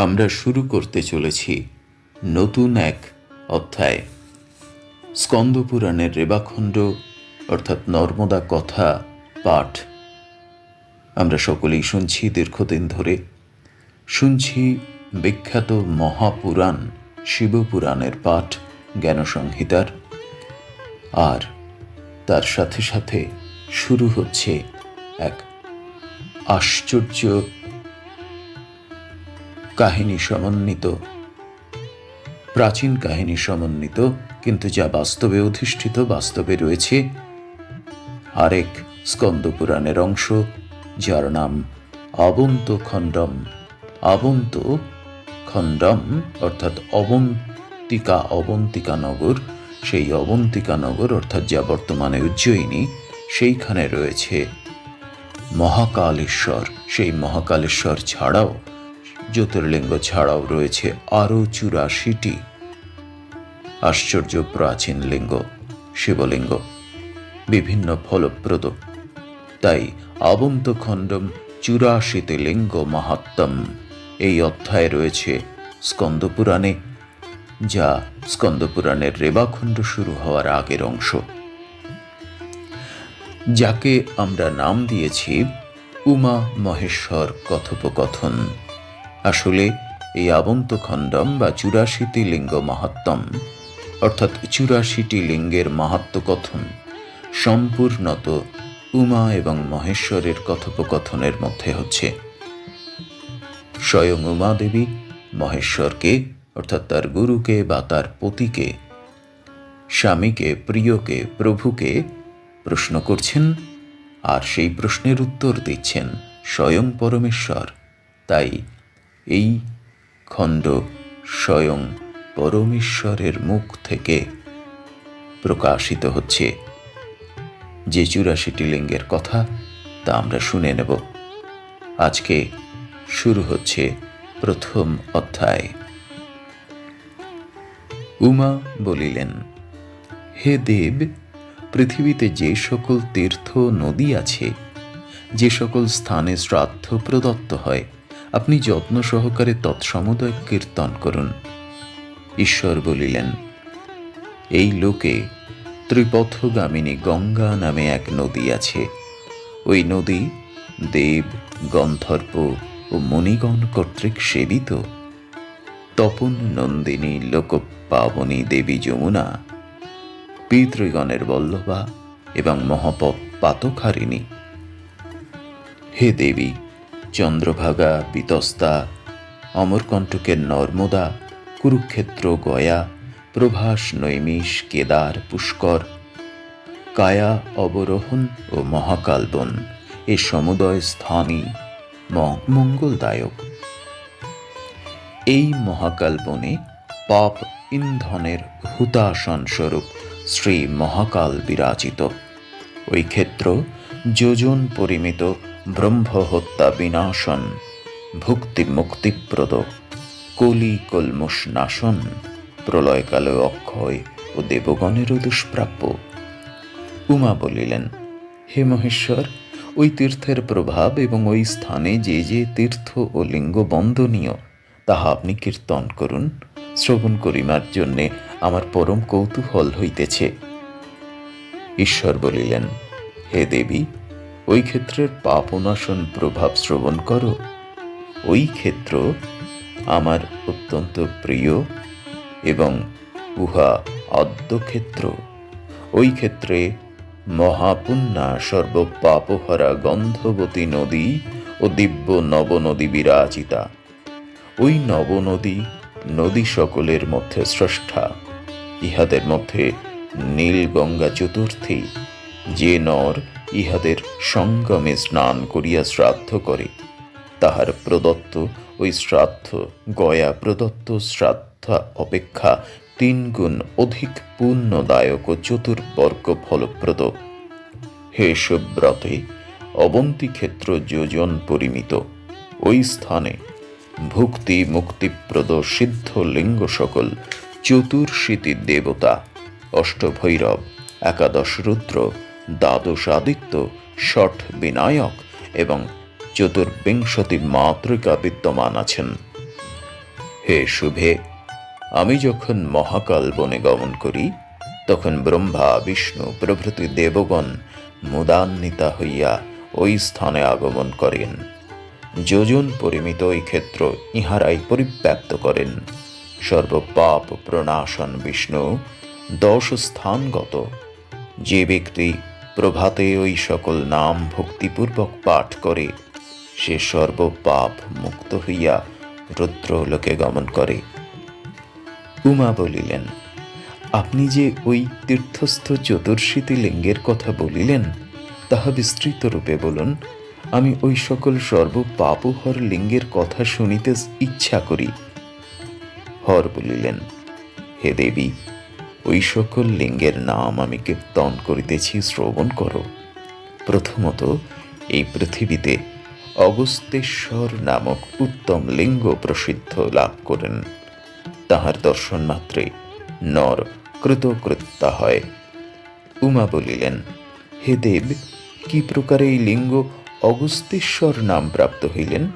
আমরা শুরু করতে চলেছি নতুন এক অধ্যায়। স্কন্দপুরাণের রেবাখণ্ড, অর্থাৎ নর্মদা কথা পাঠ। আমরা সকলেই শুনছি দীর্ঘদিন ধরে। শুনছি বিখ্যাত মহাপুরাণ, শিবপুরাণের পাঠ, জ্ঞানসংহিতার। আর তার সাথে সাথে শুরু হচ্ছে এক আশ্চর্য কাহিনী সমন্বিত। প্রাচীন কাহিনী সমন্বিত, কিন্তু যা বাস্তবে অধিষ্ঠিত, বাস্তবে রয়েছে, আরেক স্কন্দপুরাণের অংশ, যার নাম অবন্ত খণ্ডম। অবন্ত খণ্ডম অর্থাৎ অবন্তিকা অবন্তিকা নগর। সেই অবন্তিকা নগর অর্থাৎ যা বর্তমানে উজ্জয়িনী, সেইখানে রয়েছে মহাকালেশ্বর। সেই মহাকালেশ্বর ছাড়াও জ্যোতির্লিঙ্গ ছাড়াও রয়েছে আরও চুরাশিটি আশ্চর্য প্রাচীন লিঙ্গ, শিবলিঙ্গ, বিভিন্ন ফলপ্রদ। তাই অবন্ত খণ্ডম চুরাশিতে লিঙ্গ মাহাত্ম এই অধ্যায়ে রয়েছে স্কন্দপুরাণে, যা স্কন্দপুরাণের রেবাখণ্ড শুরু হওয়ার আগের অংশ। যাকে আমরা নাম দিয়েছি উমা মহেশ্বর কথোপকথন। আসলে এই আবন্ত খণ্ডম বা চুরাশিটি লিঙ্গ মাহাত্ম অর্থাৎ চুরাশিটি লিঙ্গের মাহাত্ম কথন সম্পূর্ণত উমা এবং মহেশ্বরের কথোপকথনের মধ্যে হচ্ছে। স্বয়ং উমা দেবী মহেশ্বরকে, অর্থাৎ তার গুরুকে বা তার পতিকে, স্বামীকে, প্রিয়কে, প্রভুকে প্রশ্ন করছেন আর সেই প্রশ্নের উত্তর দিচ্ছেন স্বয়ং পরমেশ্বর। তাই এই খণ্ড স্বয়ং পরমেশ্বরের মুখ থেকে প্রকাশিত হচ্ছে। যে চুরাশিটি লিঙ্গের কথা তা আমরা শুনে নেব। আজকে শুরু হচ্ছে প্রথম অধ্যায়। উমা বলিলেন, হে দেব, পৃথিবীতে যে সকল তীর্থ নদী আছে, যে সকল স্থানে শ্রাদ্ধ প্রদত্ত হয় আপনি যত্ন সহকারে তৎসমুদয় কীর্তন করুন। ঈশ্বর বলিলেন, এই লোকে ত্রিপথগামিনী গঙ্গা নামে এক নদী আছে। ওই নদী দেব, গন্ধর্ব ও মণিগণ কর্তৃক সেবিত। তপন নন্দিনী লোকপাবনী দেবী যমুনা, পিতৃগণের বল্লভা এবং মহাপপ পাতকারিণী। হে দেবী চন্দ্রভাগা বিতস্তা অমরকণ্টকের নর্মদা, কুরুক্ষেত্র গয়া, প্রভাস নৈমিষ, কেদার, পুষ্কর, কায়া, অবরোহণ ও মহাকালবন। এ সমুদয় স্থানই মঙ্গলদায়ক। এই মহাকালবনে পাপ ইন্ধনের হুতাসন স্বরূপ শ্রী মহাকাল বিরাজিত। ওই ক্ষেত্র যোজন পরিমিত ব্রহ্মহত্যা বিনাশন ভুক্তি মুক্তিপ্রদ, কলি কলমুষ নাশন, প্রলয়কালে অক্ষয় ও দেবগণেরও দুষ্প্রাপ্য। উমা বলিলেন, হে মহেশ্বর, ওই তীর্থের প্রভাব এবং ওই স্থানে যে যে তীর্থ ও লিঙ্গ বন্দনীয়, তাহা আপনি কীর্তন করুন, শ্রবণ করিমার জন্যে আমার পরম কৌতূহল হইতেছে। ঈশ্বর বলিলেন, হে দেবী ওই ক্ষেত্রের পাপনাশন প্রভাব শ্রবণ করো। ওই ক্ষেত্র আমার অত্যন্ত প্রিয় এবং উহা অদ্যক্ষেত্র ওই ক্ষেত্রে মহাপুণ্যা সর্বপাপহরা গন্ধবতী নদী ও দিব্য নবনদী বিরাজিতা। ওই নবনদী নদী সকলের মধ্যে স্রষ্টা। ইহাদের মধ্যে নীলগঙ্গা চতুর্থী, যে নর ইহাদের সঙ্গমে স্নান করিয়া শ্রাদ্ধ করে। তাহার প্রদত্ত ওই শ্রাদ্ধ গয়া প্রদত্ত শ্রাদ্ধ অপেক্ষা তিন গুণ অধিক পুণ্যদায়ক ও চতুর্বর্গ ফলপ্রদ। হে সুব্রতে অবন্তী ক্ষেত্র যোজন পরিমিত। ওই স্থানে ভুক্তি মুক্তিপ্রদ সিদ্ধ লিঙ্গ সকল চতুর্শীতি দেবতা, অষ্টভৈরব, একাদশ রুদ্র দ্বাদশ আদিত্য ষট বিনায়ক এবং চতুর্বিংশতি মাতৃকা বিদ্যমান আছেন। হে শুভে, আমি যখন মহাকাল বনে গমন করি, তখন ব্রহ্মা, বিষ্ণু, প্রভৃতি দেবগণ মুদান্বিতা হইয়া ওই স্থানে আগমন করেন। যোজন পরিমিত এই ক্ষেত্র ইহারাই পরিব্যাপ্ত করেন। সর্বপাপ প্রণাশন বিষ্ণু দশ স্থানগত যে ব্যক্তি প্রভাতে ওই সকল নাম ভক্তিপূর্বক পাঠ করে, সে সর্বপাপ মুক্ত হইয়া রুদ্রলোকে গমন করে। উমা বলিলেন, আপনি যে ওই তীর্থস্থ চতুর্শীতি লিঙ্গের কথা বলিলেন, তাহা বিস্তৃত রূপে বলুন। আমি ওই সকল সর্বপাপহর লিঙ্গের কথা শুনিতে ইচ্ছা করি। হর বলিলেন, হে দেবী ওই সকল লিঙ্গের নাম আমি কীর্তন করিতেছি, শ্রবণ করো। প্রথমত এই পৃথিবীতে অগস্তেশ্বর নামক উত্তম লিঙ্গ প্রসিদ্ধ লাভ করেন। তাহার দর্শন মাত্রে নর কৃতকৃত্যা হয়। উমা বলিলেন, হে দেব, কি প্রকারে এই লিঙ্গ অগস্তেশ্বর নাম প্রাপ্ত হইলেন?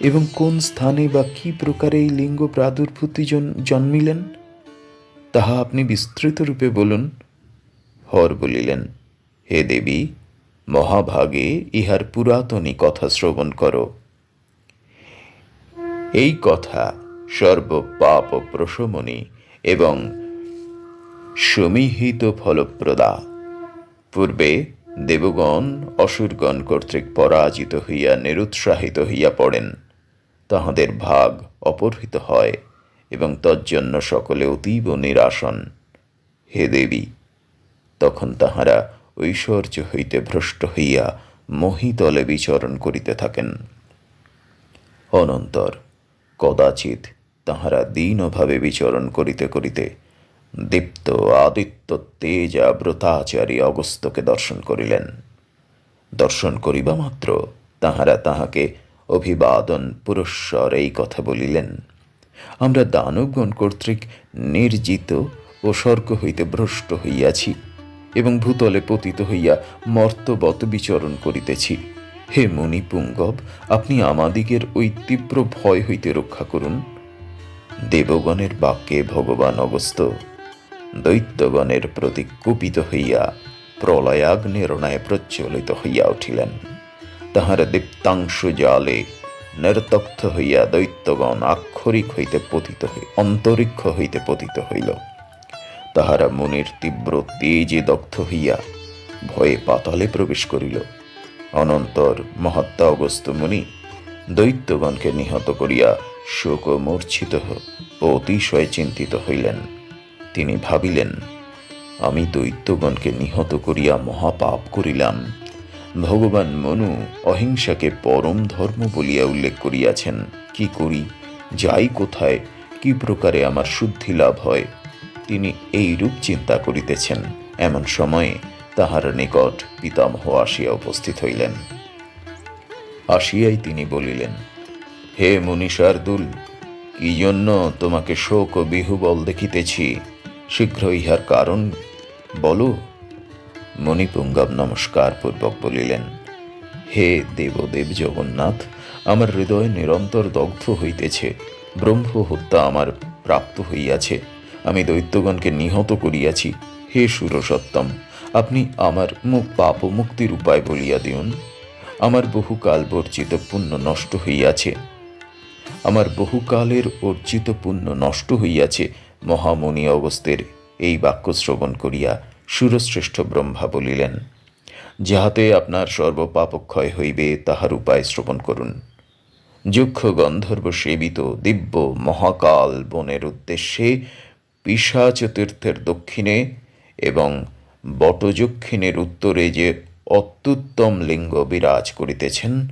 এবং কোন স্থানে বা কি প্রকারে এই লিঙ্গ প্রাদুর্ভূতি জন- জন্মিলেন? তাহা আপনি বিস্তৃত রূপে বলুন। হর বলিলেন, হে দেবী, মহাভাগে ইহার পুরাতনী কথা শ্রবণ করো। এই কথা সর্বপাপ প্রশমনী এবং সমীহিত ফলপ্রদা। পূর্বে দেবগণ অসুরগণ কর্তৃক পরাজিত হইয়া নিরুৎসাহিত হইয়া পড়েন। তাহাদের ভাগ অপহৃত হয়। এবং তজ্জন্য সকলে অতীব নিরাসন। হে দেবী, তখন তাহারা ঐশ্বর্য হইতে ভ্রষ্ট হইয়া মহিতলে বিচরণ করিতে থাকেন। অনন্তর কদাচিৎ তাহারা দীনভাবে বিচরণ করিতে করিতে দীপ্ত আদিত্য তেজা ব্রতাচারী অগস্তকে দর্শন করিলেন। দর্শন করিবা মাত্র তাহারা তাহাকে অভিবাদন পুরস্বর এই কথা বলিলেন। আমরা দানবগণ কর্তৃক নির্জিত ও স্বর্গ হইতে ভ্রষ্ট হইয়াছি এবং ভূতলে পতিত হইয়া মর্তবত বিচরণ করিতেছি। হে মুনি পুঙ্গব, আপনি আমাদিগের ওই তীব্র ভয় হইতে রক্ষা করুন। দেবগণের বাক্যে ভগবান অগস্ত, দৈত্যগণের প্রতি কুপিত হইয়া প্রলয়াগ্নের ন্যায় প্রজ্বলিত হইয়া উঠিলেন। তাহার দীপ্তাংশু জালে নির্তক্ত হইয়া দৈত্যগণ আক্ষরিক হইতে পতিত হই অন্তরিক্ষ হইতে পতিত হইল। তাহারা মনের তীব্র তেজে দগ্ধ হইয়া ভয়ে পাতালে প্রবেশ করিল। অনন্তর মহাত্মা অগস্ত মুনি দৈত্যগণকে নিহত করিয়া শোক মূর্ছিত হ- ও অতিশয় চিন্তিত হইলেন। তিনি ভাবিলেন, আমি দৈত্যগণকে নিহত করিয়া মহাপাপ করিলাম। ভগবান মনু অহিংসাকে পরম ধর্ম বলিয়া উল্লেখ করিয়াছেন। কি করি? যাই কোথায়, কি প্রকারে আমার শুদ্ধি লাভ হয়? তিনি এই রূপ চিন্তা করিতেছেন। এমন সময়ে তাহার নিকট পিতামহ আসিয়া উপস্থিত হইলেন। আসিয়াই তিনি বলিলেন, হে মনীষার্দুল কি জন্য তোমাকে শোক ও বিহুবল দেখিতেছি? শীঘ্র ইহার কারণ বলো। মণিপুঙ্গব নমস্কার পূর্বক বলিলেন, হে দেবদেব জগন্নাথ, আমার হৃদয় নিরন্তর দগ্ধ হইতেছে ব্রহ্ম হত্যা আমার প্রাপ্ত হইয়াছে। আমি দৈত্যগণকে নিহত করিয়াছি। হে সুরসত্তম, আপনি আমার মুখ পাপ মুক্তির উপায় বলিয়া দিউন। আমার বহুকাল বর্জিত পুণ্য নষ্ট হইয়াছে। আমার বহুকালের অর্জিত পুণ্য নষ্ট হইয়াছে। মহামণি অগস্তের এই বাক্য শ্রবণ করিয়া সুরশ্রেষ্ঠ ব্রহ্মা বলিলেন, যাহাতে আপনার সর্বপাপক্ষয় হইবে, তাহার উপায় শ্রবণ করুন। যক্ষ গন্ধর্ব সেবিত, দিব্য মহাকাল বনের উদ্দেশ্যে পিশাচ তীর্থের দক্ষিণে এবং বটযক্ষিণের উত্তরে যে অত্যুত্তম লিঙ্গ বিরাজ করিতেছেন,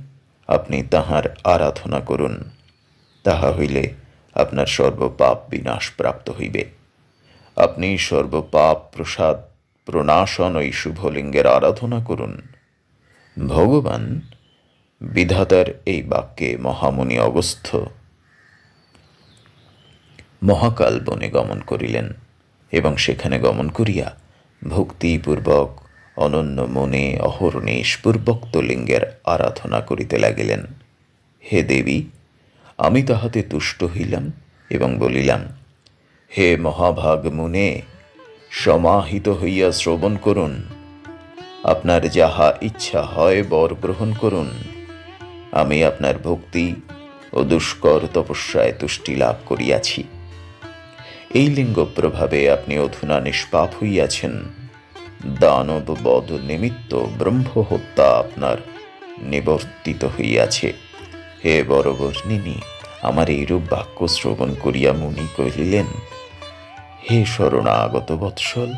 আপনি তাহার আরাধনা করুন। তাহা হইলে আপনার সর্বপাপ বিনাশ প্রাপ্ত হইবে। আপনি সর্বপাপ প্রসাদ প্রণাশন ওই শুভলিঙ্গের আরাধনা করুন। ভগবান বিধাতার এই বাক্যে মহামুনি অগস্থ মহাকাল বনে গমন করিলেন এবং সেখানে গমন করিয়া ভক্তিপূর্বক অনন্য মনে অহর্নিশ পূর্বোক্ত লিঙ্গের আরাধনা করিতে লাগিলেন। হে দেবী, আমি তাহাতে তুষ্ট হইলাম এবং বলিলাম, হে মহাভাগ মুনে সমাহিত হইয়া শ্রবণ করুন। আপনার যাহা ইচ্ছা হয় বর গ্রহণ করুন। আমি আপনার ভক্তি ও দুষ্কর তপস্যায় তুষ্টি লাভ করিয়াছি। এই লিঙ্গ প্রভাবে আপনি অধুনা নিষ্পাপ হইয়াছেন। দানব বধ নিমিত্ত ব্রহ্ম হত্যা আপনার নিবর্তিত হইয়াছে। হে বরবর্ণিনী, আমার এইরূপ বাক্য শ্রবণ করিয়া মুনি কহিলেন হে শরণাগত বৎসল,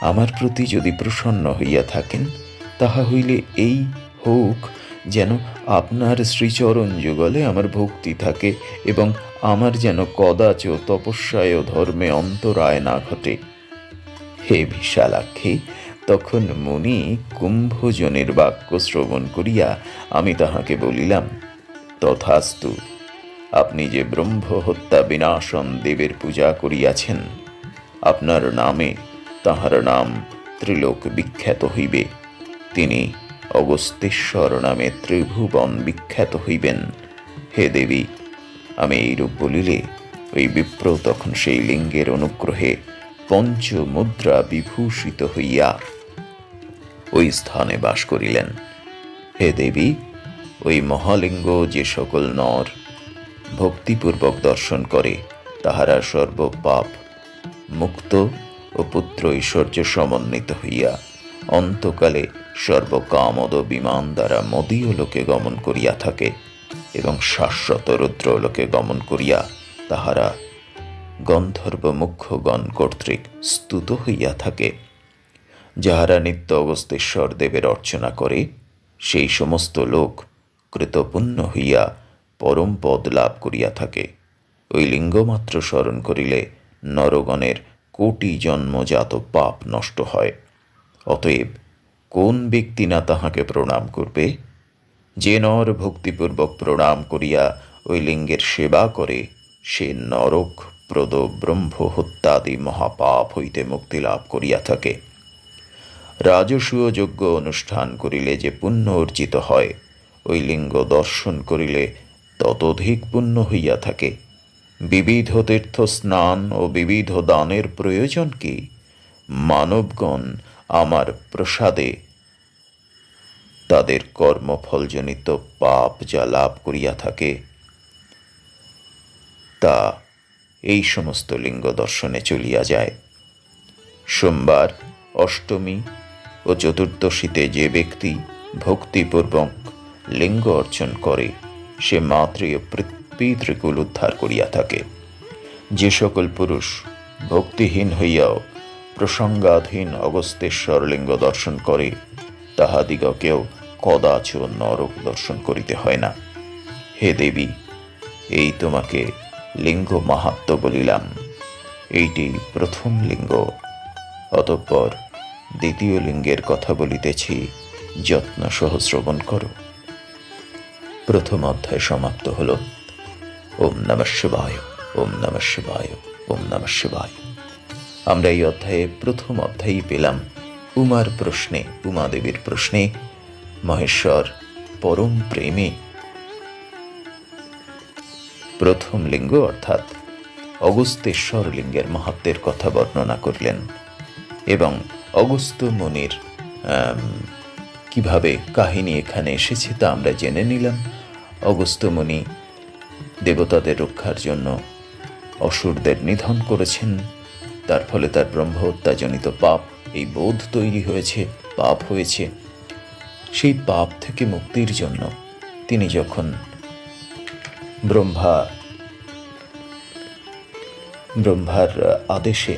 আমার প্রতি যদি প্রসন্ন হইয়া থাকেন, তাহা হইলে এই হোক যেন আপনার শ্রীচরণ যুগলে আমার ভক্তি থাকে এবং আমার যেন কদাচ তপস্যায় ধর্মে অন্তরায় না ঘটে। হে বিশালাক্ষী, তখন মুনি কুম্ভজনের বাক্য শ্রবণ করিয়া আমি তাহাকে বলিলাম, তথাস্তু, আপনি যে ব্রহ্ম হত্যা বিনাশন দেবের পূজা করিয়াছেন আপনার নামে তাহার নাম ত্রিলোক বিখ্যাত হইবে। তিনি অগস্তেশ্বর নামে ত্রিভুবন বিখ্যাত হইবেন। হে দেবী, আমি এইরূপ বলিলে ওই বিপ্র তখন সেই লিঙ্গের অনুগ্রহে পঞ্চমুদ্রা বিভূষিত হইয়া ওই স্থানে বাস করিলেন। হে দেবী, ওই মহালিঙ্গ যে সকল নর ভক্তিপূর্বক দর্শন করে, তাহারা সর্বপাপ মুক্ত ও পুত্র ঐশ্বর্য সমন্বিত হইয়া অন্তকালে সর্বকামদ বিমান দ্বারা মদীয় লোকে গমন করিয়া থাকে এবং শাশ্বত রুদ্র লোকে গমন করিয়া তাহারা গন্ধর্ব মুখ্যগণ কর্তৃক স্তুত হইয়া থাকে। যাহারা নিত্য অগস্তেশ্বর দেবের অর্চনা করে, সেই সমস্ত লোক কৃতপুণ্য হইয়া পরম পদ লাভ করিয়া থাকে। ওই লিঙ্গমাত্র স্মরণ করিলে নরগণের কোটি জন্মজাত পাপ নষ্ট হয়। অতএব কোন ব্যক্তি না তাহাকে প্রণাম করবে? যে নর ভক্তিপূর্বক প্রণাম করিয়া ওই লিঙ্গের সেবা করে, সে নরক প্রদ ব্রহ্ম হত্যাদি মহাপাপ হইতে মুক্তি লাভ করিয়া থাকে। রাজসূয় যজ্ঞ অনুষ্ঠান করিলে যে পুণ্য অর্জিত হয়, ওই লিঙ্গ দর্শন করিলে ততোধিক পুণ্য হইয়া থাকে। বিবিধ তীর্থ স্নান ও বিবিধ দানের প্রয়োজন কি? মানবগণ আমার প্রসাদে তাদের কর্মফলজনিত পাপ যা লাভ করিয়া থাকে, তা এই সমস্ত লিঙ্গ দর্শনে চলিয়া যায়। সোমবার অষ্টমী ও চতুর্দশীতে যে ব্যক্তি ভক্তিপূর্বক লিঙ্গ অর্জন করে, সে মাতৃ পিতৃকুল উদ্ধার করিয়া থাকে। যে সকল পুরুষ ভক্তিহীন হইয়াও প্রসঙ্গাধীন অগস্তেশ্বর লিঙ্গ দর্শন করে, তাহাদিগকেও কদাচ নরক দর্শন করিতে হয় না। হে দেবী, এই তোমাকে লিঙ্গ মাহাত্ম বলিলাম। এইটি প্রথম লিঙ্গ। অতঃপর দ্বিতীয় লিঙ্গের কথা বলিতেছি, যত্ন সহ শ্রবণ করো। প্রথম অধ্যায় সমাপ্ত হল। ওম নম শিবায়, ওম নম শিবায়, ওম নম শিবায়। আমরা এই অধ্যায়ে প্রথম অধ্যায়ই পেলাম উমার প্রশ্নে, উমাদেবীর প্রশ্নে, মহেশ্বর পরম প্রেমে। প্রথম লিঙ্গ অর্থাৎ অগস্তেশ্বর লিঙ্গের মাহাত্মের কথা বর্ণনা করলেন এবং অগস্ত মুনির কীভাবে কাহিনী এখানে এসেছে তা আমরা জেনে নিলাম। অগস্ত মুনি দেবতাদের রক্ষার জন্য অসুরদের নিধন করেছেন। তার ফলে তার ব্রহ্মহত্যাজনিত পাপ, এই বোধ তৈরি হয়েছে, পাপ হয়েছে। সেই পাপ থেকে মুক্তির জন্য তিনি যখন ব্রহ্মা, ব্রহ্মার আদেশে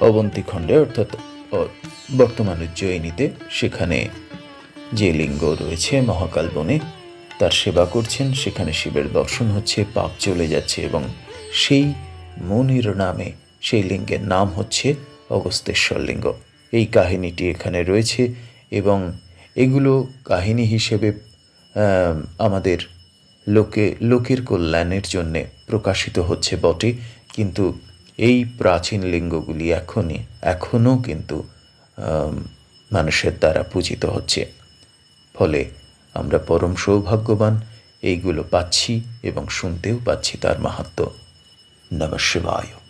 অবন্তী খণ্ডে, অর্থাৎ বর্তমান উজ্জয়িনীতে, সেখানে যে লিঙ্গ রয়েছে মহাকাল বনে তার সেবা করছেন, সেখানে শিবের দর্শন হচ্ছে, পাপ চলে যাচ্ছে এবং সেই মুনির নামে সেই লিঙ্গের নাম হচ্ছে অগস্তেশ্বর লিঙ্গ। এই কাহিনীটি এখানে রয়েছে এবং এগুলো কাহিনী হিসেবে আমাদের লোকে, লোকের কল্যাণের জন্যে প্রকাশিত হচ্ছে বটে, কিন্তু এই প্রাচীন লিঙ্গগুলি এখনই, এখনও কিন্তু মানুষের দ্বারা পূজিত হচ্ছে। ফলে আমরা পরম সৌভাগ্যবান এইগুলো পাচ্ছি এবং শুনতেও পাচ্ছি তার মাহাত্ম। নম শিবায়।